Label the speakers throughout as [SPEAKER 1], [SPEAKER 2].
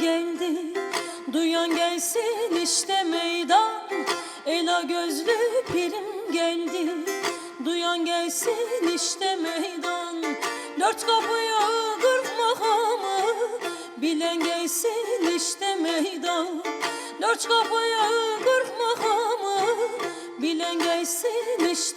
[SPEAKER 1] geldi. Duyan gelsin işte meydan. Ela gözlü pirim geldi. Duyan gelsin işte meydan. Dört kapıyı kırk makamı Bilen gelsin işte meydan. Dört kapıyı kırk makamı Bilen gelsin işte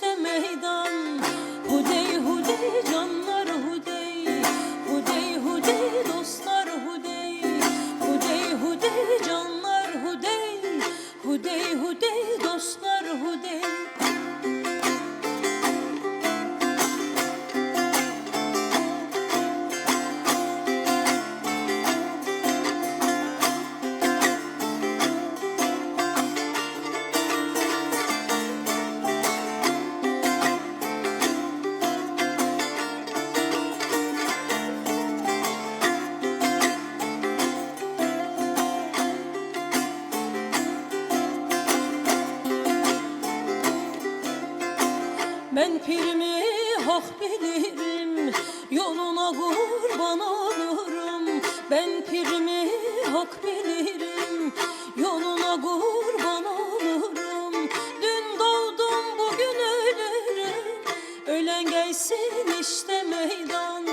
[SPEAKER 1] Ben pirimi hak bilirim Yoluna kurban olurum. Ben pirimi hak bilirim Yoluna kurban olurum. Dün doğdum bugün ölürüm. Ölen gelsin işte meydan.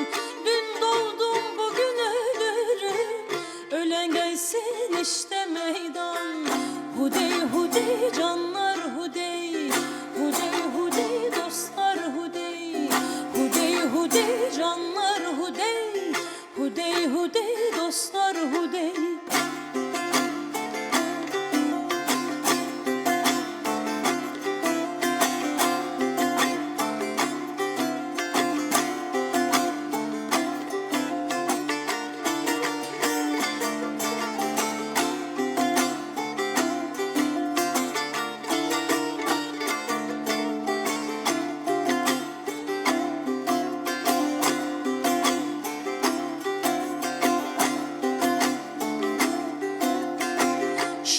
[SPEAKER 1] Dün doğdum bugün ölürüm. Ölen gelsin işte meydan. Hudey hudey canlar dostlar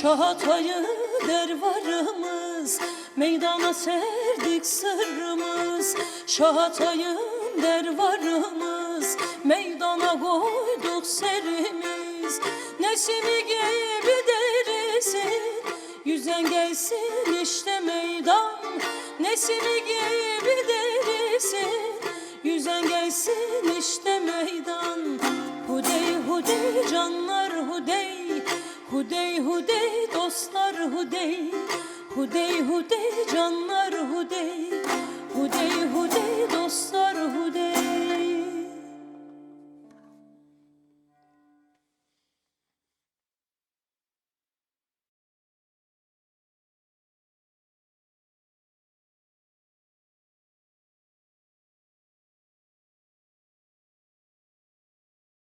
[SPEAKER 1] hudey Şahatayı dervarımız Meydana serdik sırrımız. Şahatayı dervarımız Meydana koyduk serimiz. Nesimi gibi derisin Yüzen gelsin işte meydan. Nesimi gibi derisin Yüzen gelsin işte meydan Hudey hudey dostlar hudey. Hudey hudey canlar